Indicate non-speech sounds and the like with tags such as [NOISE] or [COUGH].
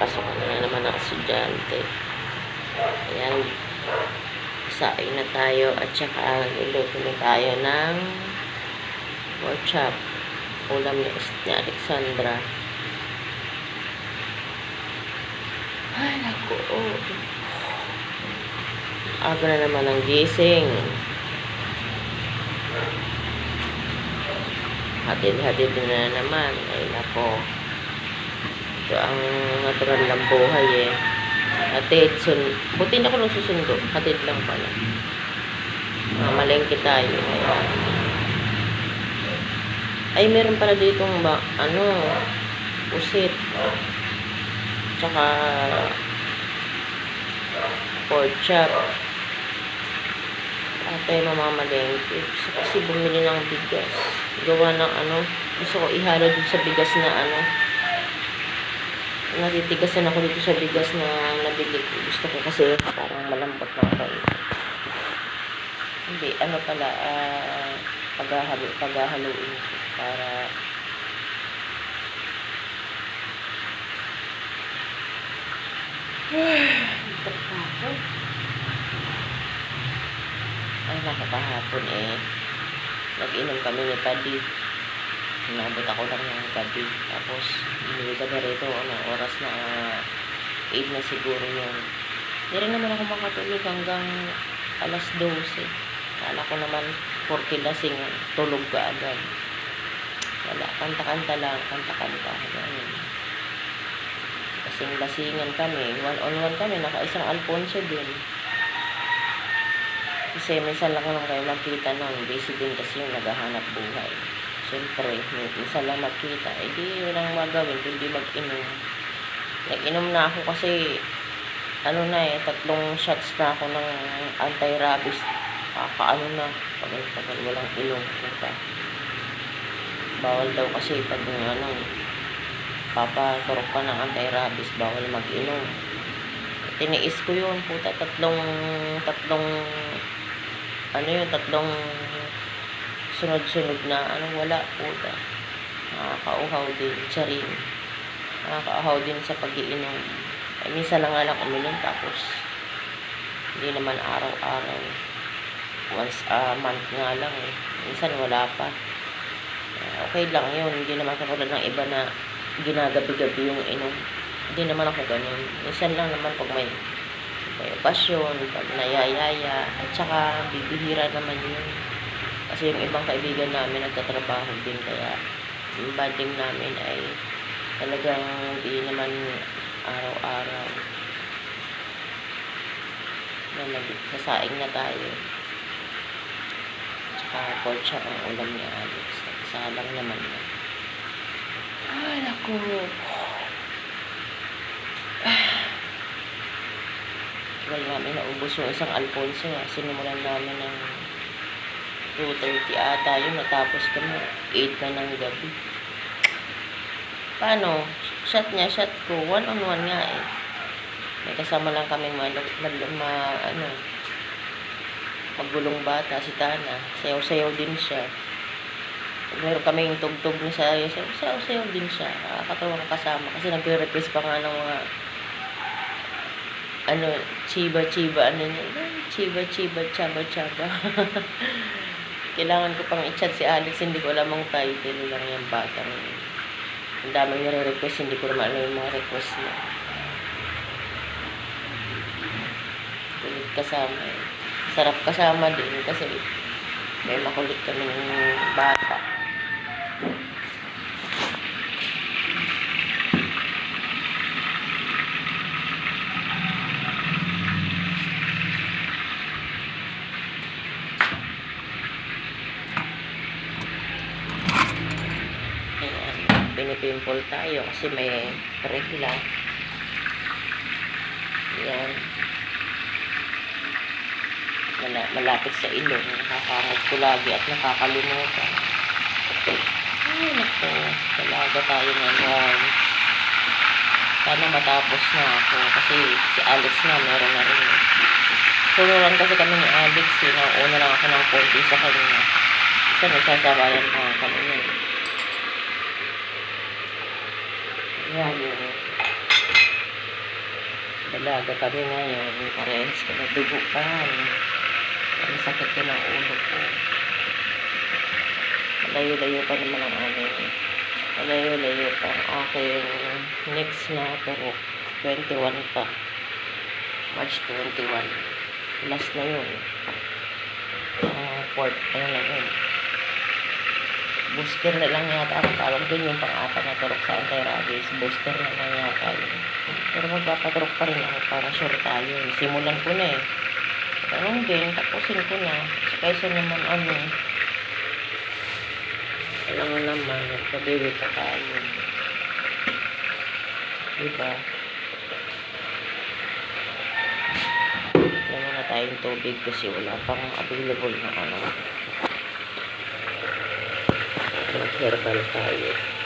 Papasok na naman ang estudyante. Ayan. Saing na tayo at saka niluto na tayo ng pork chop. Ulam ni, ni Alexandra. Ay, naku. Oh. Aga na naman ang gising. Hatid-hatid na naman. Ay, nako. Ito ang natural lang buhay eh. Hatid, sun... Buti na ako nung susundo. Hatid lang pala. Mamalengke tayo. Ayan. Ay, meron pala ditong ba, ano, usit. Tsaka, pork chop. Ate, mamamalengke. Gusto ko kasi bumili ng bigas. Gawa ng ano, gusto ko ihalo dito sa bigas na ano, natitigasan ako dito sa bigas na nabili ko. Gusto ko kasi parang malambot na ako. Hindi, ano pala, ah, paghahalo, paghahaluin ko para Ito pa ako. Ay, nakakahapon eh. Nag-inom kami ni Padi. Inabot ako lang ng gabi. Tapos, umuwi kami rito. Ano, oras na ah, 8 na siguro yun. Hindi naman ako makatulog hanggang alas 12. Kala ko naman 40 lasing, tulog ka agad. Wala, kanta-kanta lang, kanta-kanta. Ganun. Lasingan kami, one on one kami, naka-isang Alfonso din. Kasi minsan lang naman kayo magkita nun, busy din kasi yung naghahanap buhay. Siyempre, minsan lang magkita, eh di walang magawin, kundi mag-inom. Nag-inom na ako kasi, ano na eh, tatlong shots na ako ng anti-rabies. Kakaano na, tagal-tagal walang ilong. Puta. Bawal daw kasi pag ano, papaturok ka ng anti-rabies, bawal mag-inom. Tiniis ko yun, puta, tatlong, tatlong, ano yun, tatlong sunod-sunod na, ano, wala, puta. Nakakauhaw din, charin. Nakakauhaw din sa pag-iinom. Eh, minsan lang nga lang uminom, tapos, hindi naman araw-araw. Once a month nga lang eh. Minsan wala pa. Eh, okay lang yun. Hindi naman katulad ng iba na ginagabi-gabi yung inom. Hindi naman ako ganun. Minsan lang naman pag may, may pasyon, pag nayayaya, at saka bibihira naman yun. Kasi yung ibang kaibigan namin nagtatrabaho din kaya yung banding namin ay talagang hindi naman araw-araw. Na nagsasaing na tayo. Tsaka pork chop ang ulam ni Alex. Salang naman na. Ay, naku. [SIGHS] Well, namin naubos yung isang Alfonso. Ah. Sinimulan namin ng 2.30 ata yun. Natapos kami 8 na ng gabi. Paano? Shot niya, shot ko. One on one nga eh. May kasama lang kami ma, ma, ma ano, maggulong bata, si Tana. Sayaw-sayaw din siya. Meron kami yung tugtog na sayaw, sayaw-sayaw din siya. Nakakatawa ka kasama. Kasi nagre-request pa nga ng mga ano, chiba, chiba, ano niya, chiba, chiba, chaba, chaba. [LAUGHS] Kailangan ko pang i-chat si Alex, hindi ko alam ang title lang yung batang. yun. Ang daming nire-request, hindi ko naman alam yung mga request niya. Kulit kasama eh. Sarap kasama din kasi may makulit kaming bata. Ayan, pinipimple tayo kasi may regla. Ayan. Mala malapit sa ilong. Nakakamot ko lagi at nakakalimutan. Ay, naku. Talaga tayo ngayon. Sana matapos na ako kasi si Alex na meron na rin. Sunuran kasi kami ni Alex. Eh. Nauna lang ako ng konti sa kanya. Kasi nagsasabayan pa kami niya. Yan yun. Dalaga kami ngayon. Parehas ko nadugukan. Ang sakit ko ng ulo ko. Malayo-layo pa naman ang aming malayo-layo pa ang aking next na turok. 21 pa. March 21. Last na yun. Ang fourth, ano na yun. Booster na lang yata ang tawag dun yung pang-apat na turok sa anti-rabies. Booster na lang yata yun. Pero magpapaturok pa rin ako para sure tayo. Simulan ko na eh. Ganun din, tapusin ko na. Kaysa naman ano, alam mo naman, nagpabiwi pa tayo. Diba? Wala na tayong tubig kasi wala pang available na ano. Mag-herbal tayo.